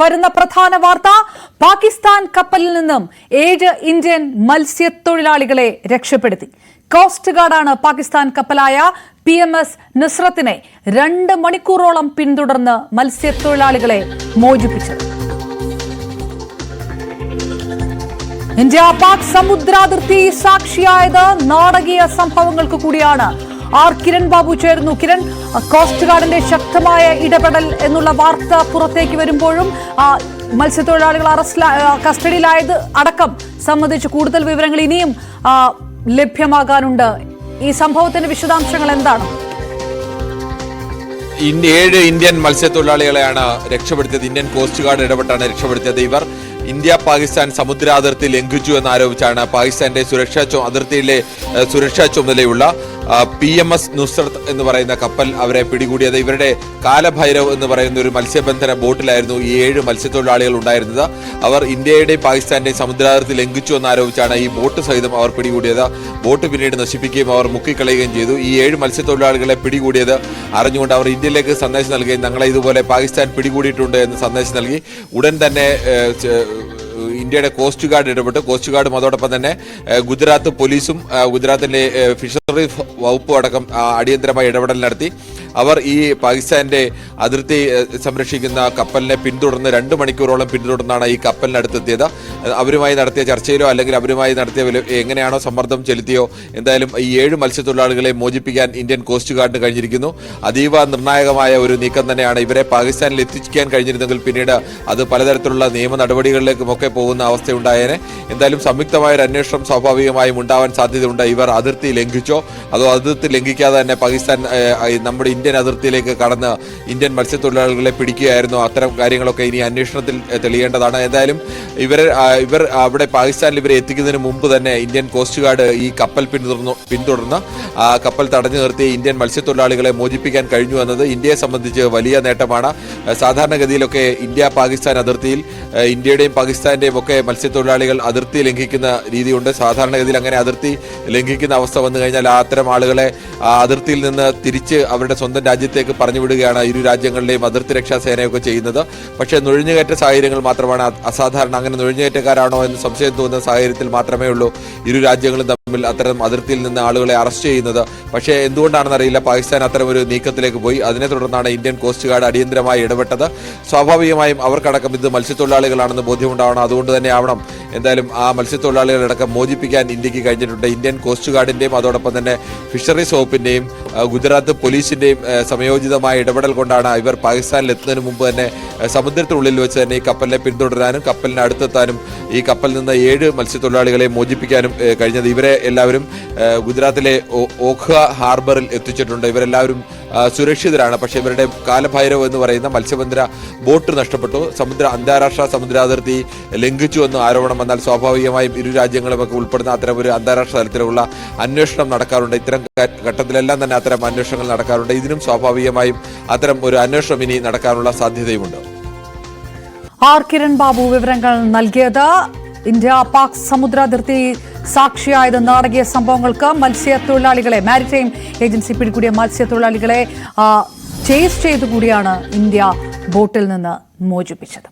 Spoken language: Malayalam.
വരുന്ന പ്രധാന വാർത്ത പാകിസ്ഥാൻ കപ്പലിൽ നിന്നും ഏഴ് ഇന്ത്യൻ മത്സ്യത്തൊഴിലാളികളെ രക്ഷപ്പെടുത്തി. കോസ്റ്റ് ഗാർഡാണ് പാകിസ്ഥാൻ കപ്പലായ പി എം എസ് നുസ്രത്തിനെ രണ്ട് മണിക്കൂറോളം പിന്തുടർന്ന് മത്സ്യത്തൊഴിലാളികളെ മോചിപ്പിച്ചത്. ഇന്ത്യ പാക് സമുദ്രാതിർത്തി സാക്ഷിയായത് നാടകീയ സംഭവങ്ങൾക്ക് കൂടിയാണ് ആർ കിരൺ ബാബു ചേർന്നു കിരൺ കോസ്റ്റ് ഗാർഡിന്റെ ശക്തമായ ഇടപെടൽ എന്നുള്ള വാർത്ത പുറത്തേക്ക് വരുമ്പോഴും മത്സ്യത്തൊഴിലാളികൾ അറസ്റ്റ് കസ്റ്റഡിയിലായത് അടക്കം സംബന്ധിച്ച് കൂടുതൽ വിവരങ്ങൾ ഇനിയും ലഭ്യമാകാനുണ്ട്. ഈ സംഭവത്തിന്റെ വിശദാംശങ്ങൾ എന്താണ്? ഏഴ് ഇന്ത്യൻ മത്സ്യത്തൊഴിലാളികളെയാണ് രക്ഷപ്പെടുത്തിയത്. ഇന്ത്യൻ കോസ്റ്റ് ഗാർഡ് ഇടപെട്ടാണ് രക്ഷപ്പെടുത്തിയത് ഇവർ. ഇന്ത്യ പാകിസ്ഥാൻ സമുദ്രാതിർത്തി ലംഘിച്ചു എന്നാരോപിച്ചാണ് പാകിസ്ഥാന്റെ സുരക്ഷാ ചു അതിർത്തിയിലെ സുരക്ഷാ ചുമതലയുള്ള പി എം എസ് നുസ്രത്ത് എന്ന് പറയുന്ന കപ്പൽ അവരെ പിടികൂടിയത്. ഇവരുടെ കാലഭൈരവ് എന്ന് പറയുന്ന ഒരു മത്സ്യബന്ധന ബോട്ടിലായിരുന്നു ഈ ഏഴ് മത്സ്യത്തൊഴിലാളികൾ ഉണ്ടായിരുന്നത്. അവർ ഇന്ത്യയുടെയും പാകിസ്ഥാന്റെയും സമുദ്രാതിർത്തി ലംഘിച്ചു എന്നാരോപിച്ചാണ് ഈ ബോട്ട് സഹിതം അവർ പിടികൂടിയത്. ബോട്ട് പിന്നീട് നശിപ്പിക്കുകയും അവർ മുക്കിക്കളയുകയും ചെയ്തു. ഈ ഏഴ് മത്സ്യത്തൊഴിലാളികളെ പിടികൂടിയത് അറിഞ്ഞുകൊണ്ട് അവർ ഇന്ത്യയിലേക്ക് സന്ദേശം നൽകുകയും ഞങ്ങളെ ഇതുപോലെ പാകിസ്ഥാൻ പിടികൂടിയിട്ടുണ്ട് എന്ന് സന്ദേശം നൽകി. ഉടൻ തന്നെ ഇന്ത്യയുടെ കോസ്റ്റ് ഗാർഡ് ഇടപെട്ടു. കോസ്റ്റ് ഗാർഡും അതോടൊപ്പം തന്നെ ഗുജറാത്ത് പോലീസും ഗുജറാത്തിലെ ഫിഷറീസ് വകുപ്പും അടക്കം അടിയന്തരമായി ഇടപെടൽ നടത്തി. അവർ ഈ പാകിസ്ഥാന്റെ അതിർത്തി സംരക്ഷിക്കുന്ന കപ്പലിനെ പിന്തുടർന്ന് രണ്ട് മണിക്കൂറോളം പിന്തുടർന്നാണ് ഈ കപ്പലിനടുത്തെത്തിയത്. അവരുമായി നടത്തിയ ചർച്ചയിലോ അല്ലെങ്കിൽ അവരുമായി നടത്തിയ എങ്ങനെയാണോ സമ്മർദ്ദം ചെലുത്തിയോ എന്തായാലും ഈ ഏഴ് മത്സ്യത്തൊഴിലാളികളെ മോചിപ്പിക്കാൻ ഇന്ത്യൻ കോസ്റ്റ് ഗാർഡിന് കഴിഞ്ഞിരിക്കുന്നു. അതീവ നിർണായകമായ ഒരു നീക്കം തന്നെയാണ് ഇവരെ പാകിസ്ഥാനിൽ എത്തിക്കാൻ കഴിഞ്ഞിരുന്നെങ്കിൽ പിന്നീട് അത് പലതരത്തിലുള്ള നിയമ നടപടികളിലേക്കുമൊക്കെ പോകുന്ന അവസ്ഥയുണ്ടായേനെ. എന്തായാലും സംയുക്തമായ ഒരു അന്വേഷണം സ്വാഭാവികമായും ഉണ്ടാവാൻ സാധ്യതയുണ്ട്. ഇവർ അതിർത്തി ലംഘിച്ചോ അതോ അതിർത്തി ലംഘിക്കാതെ തന്നെ പാകിസ്ഥാൻ നമ്മുടെ ഇന്ത്യൻ ഇന്ത്യൻ അതിർത്തിയിലേക്ക് കടന്ന് ഇന്ത്യൻ മത്സ്യത്തൊഴിലാളികളെ പിടിക്കുകയായിരുന്നു. അത്തരം കാര്യങ്ങളൊക്കെ ഇനി അന്വേഷണത്തിൽ തെളിയേണ്ടതാണ്. എന്തായാലും ഇവർ ഇവർ അവിടെ പാകിസ്ഥാനിൽ ഇവരെ എത്തിക്കുന്നതിന് മുമ്പ് തന്നെ ഇന്ത്യൻ കോസ്റ്റ് ഗാർഡ് ഈ കപ്പൽ പിന്തുടർന്നു പിന്തുടർന്ന് കപ്പൽ തടഞ്ഞു നിർത്തി ഇന്ത്യൻ മത്സ്യത്തൊഴിലാളികളെ മോചിപ്പിക്കാൻ കഴിഞ്ഞു എന്നത് ഇന്ത്യയെ സംബന്ധിച്ച് വലിയ നേട്ടമാണ്. സാധാരണഗതിയിലൊക്കെ ഇന്ത്യ പാകിസ്ഥാൻ അതിർത്തിയിൽ ഇന്ത്യയുടെയും പാകിസ്ഥാന്റെയും ഒക്കെ മത്സ്യത്തൊഴിലാളികൾ അതിർത്തി ലംഘിക്കുന്ന രീതിയുണ്ട്. സാധാരണഗതിയിൽ അങ്ങനെ അതിർത്തി ലംഘിക്കുന്ന അവസ്ഥ വന്നു കഴിഞ്ഞാൽ അത്തരം ആളുകളെ അതിർത്തിയിൽ നിന്ന് തിരിച്ച് അവരുടെ സ്വന്തം രാജ്യത്തേക്ക് പറഞ്ഞു വിടുകയാണ് ഇരു രാജ്യങ്ങളുടെയും അതിർത്തി രക്ഷാ സേനയൊക്കെ ചെയ്യുന്നത്. പക്ഷേ നുഴഞ്ഞുകയറ്റ സാഹചര്യങ്ങൾ മാത്രമാണ് അസാധാരണ. അങ്ങനെ നുഴഞ്ഞുകയറ്റക്കാരാണോ എന്ന് സംശയം തോന്നുന്ന സാഹചര്യത്തിൽ മാത്രമേ ഉള്ളൂ ഇരു രാജ്യങ്ങളും തമ്മിൽ അത്തരം അതിർത്തിയിൽ നിന്ന് ആളുകളെ അറസ്റ്റ് ചെയ്യുന്നത്. പക്ഷേ എന്തുകൊണ്ടാണെന്ന് അറിയില്ല പാകിസ്ഥാൻ അത്തരം ഒരു നീക്കത്തിലേക്ക് പോയി. അതിനെ തുടർന്നാണ് ഇന്ത്യൻ കോസ്റ്റ് ഗാർഡ് അടിയന്തരമായി ഇടപെട്ടത്. സ്വാഭാവികമായും അവർക്കടക്കം ഇത് മത്സ്യത്തൊഴിലാളികളാണെന്ന് ബോധ്യമുണ്ടാവണം. അതുകൊണ്ട് തന്നെ ആവണം. എന്തായാലും ആ മത്സ്യത്തൊഴിലാളികളടക്കം മോചിപ്പിക്കാൻ ഇന്ത്യയ്ക്ക് കഴിഞ്ഞിട്ടുണ്ട്. ഇന്ത്യൻ കോസ്റ്റ് ഗാർഡിന്റെയും അതോടൊപ്പം തന്നെ ഫിഷറീസ് വകുപ്പിന്റെയും ഗുജറാത്ത് പോലീസിന്റെയും സമയോചിതമായ ഇടപെടൽ കൊണ്ടാണ് ഇവർ പാകിസ്ഥാനിൽ എത്തുന്നതിന് മുമ്പ് തന്നെ സമുദ്രത്തിനുള്ളിൽ വെച്ച് തന്നെ ഈ കപ്പലിനെ പിന്തുടരാനും കപ്പലിന് അടുത്തെത്താനും ഈ കപ്പലിൽ നിന്ന് ഏഴ് മത്സ്യത്തൊഴിലാളികളെ മോചിപ്പിക്കാനും കഴിഞ്ഞത്. ഇവരെ എല്ലാവരും ഗുജറാത്തിലെ ഓഖ ഹാർബറിൽ എത്തിച്ചിട്ടുണ്ട്. ഇവരെല്ലാവരും സുരക്ഷിതരാണ്. പക്ഷേ ഇവരുടെ കാലഭൈരവ് എന്ന് പറയുന്ന മത്സ്യബന്ധന ബോട്ട് നഷ്ടപ്പെട്ടു. സമുദ്ര അന്താരാഷ്ട്ര സമുദ്രാതിർത്തി ലംഘിച്ചു എന്ന് ആരോപണം വന്നാൽ സ്വാഭാവികമായും ഇരു രാജ്യങ്ങളുമൊക്കെ ഉൾപ്പെടുന്ന അത്തരം ഒരു അന്താരാഷ്ട്ര തലത്തിലുള്ള അന്വേഷണം നടക്കാറുണ്ട്. ഇത്തരം ഘട്ടത്തിലെല്ലാം തന്നെ അത്തരം അന്വേഷണങ്ങൾ നടക്കാറുണ്ട്. ഇതിനും സ്വാഭാവികമായും അത്തരം ഒരു അന്വേഷണം ഇനി നടക്കാനുള്ള സാധ്യതയുമുണ്ട്. ആർ. കിരൺ ബാബു വിവരങ്ങൾ നൽകിയത് ഇന്ത്യ പാക് സമുദ്രാതിർത്തി സാക്ഷിയായത് നാടകീയ സംഭവങ്ങൾക്ക് മത്സ്യത്തൊഴിലാളികളെ മാരിടൈം ഏജൻസി പിടികൂടിയ മത്സ്യത്തൊഴിലാളികളെ ചേസ് ചെയ്തുകൂടിയാണ് ഇന്ത്യ ബോട്ടിൽ നിന്ന് മോചിപ്പിച്ചത്.